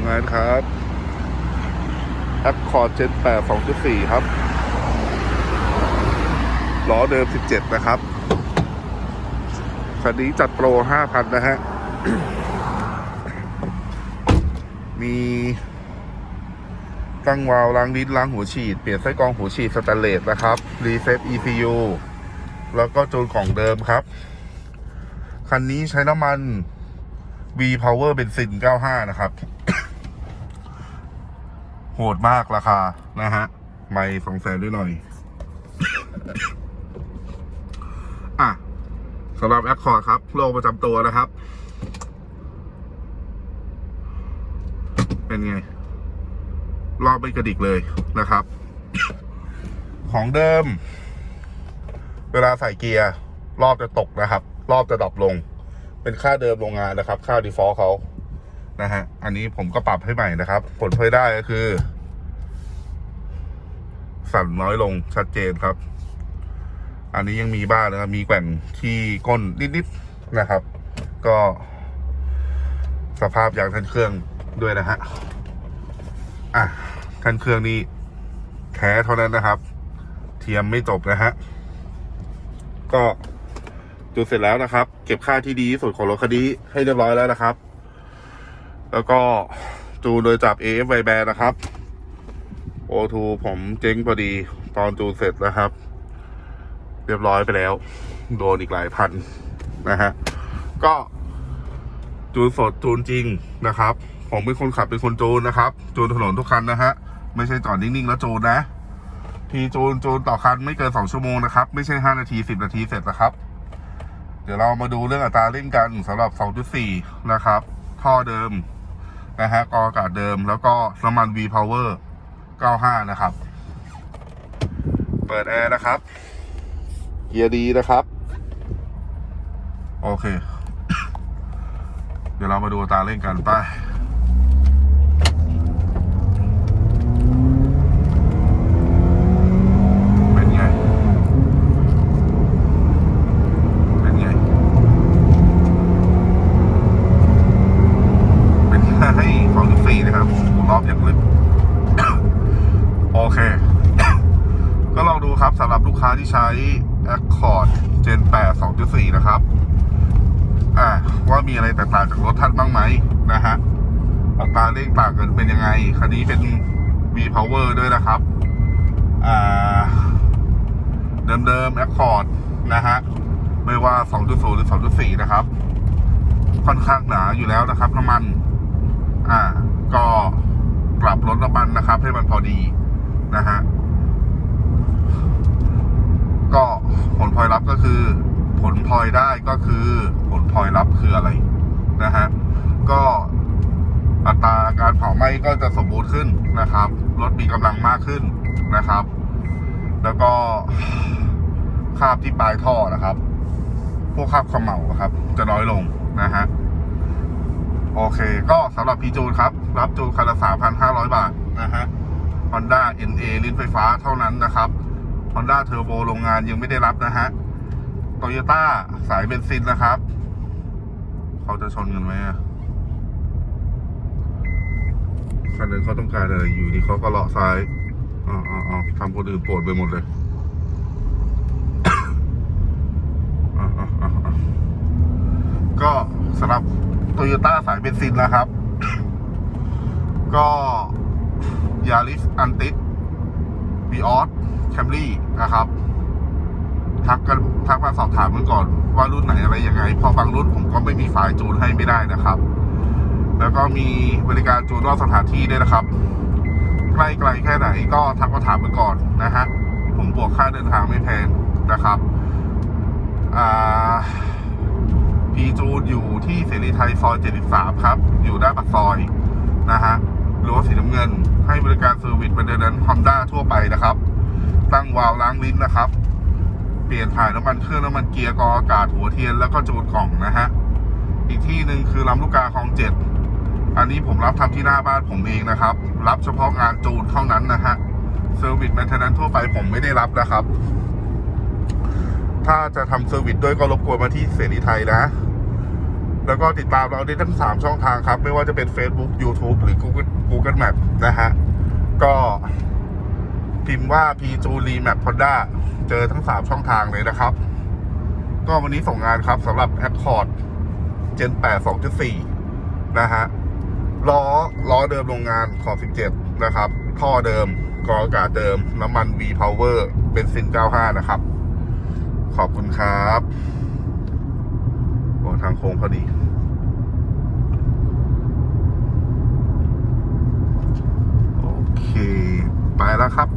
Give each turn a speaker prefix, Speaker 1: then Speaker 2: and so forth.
Speaker 1: งงานครับ Accord Gen 8 2.4 ครับ ล้อเดิม 17 นะครับ คันนี้จัดโปร 5,000 นะฮะ มีตั้งวาล์วล้างลิ้นล้างหัวฉีด เปลี่ยนไส้กรองหัวฉีดสแตนเลสนะครับ รีเซ็ต ECU แล้วก็จูนกล่องเดิมครับ คันนี้ใช้น้ำมัน V Power เบนซิน95 นะครับ หดมากราคานะฮะไม่สองแสนด้วยหน่อย อะสำหรับแอคคอร์ครับโรคประจำตัวนะครับ เป็นไง รอบไม่กระดิกเลยนะครับ ของเดิม เวลาใส่เกียร์ รอบจะตกนะครับ รอบจะดรอปลง เป็นค่าเดิมโรงงานนะครับ ค่า default เขา นะฮะ อันนี้ผมก็ปรับให้ใหม่นะครับ ผลพลอยได้ก็คือ สั่นน้อยลงชัดเจนครับ อันนี้ยังมีบ้างนะครับ มีแกว่งที่ก้นนิดๆนะครับ ก็ สภาพยางทันเครื่องด้วยนะฮะ อะทันเครื่องนี้แท้เท่านั้นนะครับ เทียมไม่จบนะฮะ ก็จูนเสร็จแล้วนะครับ เก็บค่าที่ดีที่สุดของรถคันนี้ให้เรียบร้อยแล้วนะครับ แล้วก็จูนโดยจับ AF i b a n นะครับ O2 ผมเจ๊งพอดีตอนจูนเสร็จนะครับ เรียบร้อยไปแล้ว โดนอีกหลายพันนะฮะ ก็จูนสดจูนจริงนะครับ ผมเป็นคนขับเป็นคนจูนนะครับ จูนถนนทุกคันนะฮะ ไม่ใช่จอดนิ่งๆแล้วจูนนะ ทีจูนจูนต่อคันไม่เกินสองชั่วโมงนะครับ ไม่ใช่ห้านาทีสิบนาทีเสร็จนะครับ เดี๋ยวเรามาดูเรื่องอัตราเร่งกันสำหรับ 2.4 นะครับ ท่อเดิม นะฮะกออากาศเดิม แล้วก็น้ำมัน V Power 95 นะครับ เปิดแอร์นะครับ เกียร์ดีนะครับ โอเค เดี๋ยวเรามาดูตาเร่งกันไป เป็นไง เป็นไง เป็นให้สองจุดสี่นะครับผมรอบอย่างลึก โอเค ก็ลองดู ค้าที่ใช้ Accord Gen 8 2.4 นะครับ อ่าว่ามีอะไรแตกต่างจากรถท่านบ้างไหมนะฮะอัตราเร่งต่างกันเป็นยังไง คันนี้เป็น V Power ด้วยนะครับ อ่า เดิมๆ Accord นะฮะ ไม่ว่า 2.0 หรือ 2.4 นะครับ ค่อนข้างหนาอยู่แล้วนะครับน้ำมัน อ่า ก็ปรับลดน้ำมันนะครับ ให้มันพอดีนะฮะ ก็ผลพลอยรับก็คือ ผลพลอยได้ก็คือ ผลพลอยรับคืออะไรนะฮะก็อัตราการเผาไหม้ก็จะสมบูรณ์ขึ้นนะครับรถมีกำลังมากขึ้นนะครับ แล้วก็คราบที่ปลายท่อนะครับ พวกคราบขมเหลาครับ จะน้อยลงนะฮะโอเค ก็สำหรับพีจูนครับ รับจูนคันละ3,500 บาทนะฮะ Honda NA ลิ้นไฟฟ้าเท่านั้นนะครับ Honda Turbo โรงงานยังไม่ได้รับนะฮะ Toyota สายเบนซินนะครับ เขาจะชนกันไหมอะคันนึงเขาต้องการอะไรอยู่ดีเขาก็เลาะซ้ายอ๋ออ๋ออ๋อทำคนอื่นปวดไปหมดเลยก็สำหรับโตโยต้าสายเบนซินนะครับ ก็ยาริสอันติส บีออสแคมรี่นะครับ ทักกันทักมาสอบถามกันก่อนว่ารุ่นไหนอะไรยังไงเพอบางรุ่นผมก็ไม่มีไฟล์จูนให้ไม่ได้นะครับ แล้วก็มีบริการจูนนอกสถานที่ด้วยนะครับ ใกล้ไกลแค่ไหนก็ทักมาถามกันก่อนนะฮะผมบวกค่าเดินทางไม่แพงนะครับอ่าพีจูนอยู่ที่เสรีไทยซอย 73 ครับ อยู่ด้านปากซอยนะฮะรั้วสีน้ำเงิน วิสเป็นเดินนั้นฮอนด้าทั่วไปนะครับ ตั้งวาล์วล้างลิ้นนะครับ เปลี่ยนถ่ายน้ำมันเครื่องน้ำมันเกียร์กออากาศหัวเทียนแล้วก็จูนกล่องนะฮะ อีกที่หนึ่งคือลำลูกกาคลองเจ็ดอันนี้ผมรับทำที่หน้าบ้านผมเองนะครับ รับเฉพาะงานจูนเท่านั้นนะฮะเซอร์วิสแมนเทนแนนทั่วไปผมไม่ได้รับนะครับ ถ้าจะทำเซอร์วิสด้วยก็รบกวนมาที่เสรีไทยนะ แล้วก็ติดตามเราได้ทั้ง 3 ช่องทางครับ ไม่ว่าจะเป็น Facebook YouTube หรือ Google Google Map นะฮะ ก็ พิมพ์ว่า p จูรีแมปพอด้าเจอทั้ง 3 ช่องทางเลยนะครับ ก็วันนี้ส่งงานครับสำหรับ Accord Gen 8 2.4 นะฮะล้อล้อเดิมโรงงานขอบ17 นะครับ ท่อเดิมกรออากาศเดิม น้ำมัน V Power เป็นซิน 95 นะครับ ขอบคุณครับโอ้ทางโค้งพอดีโอเค ไปแล้วครับ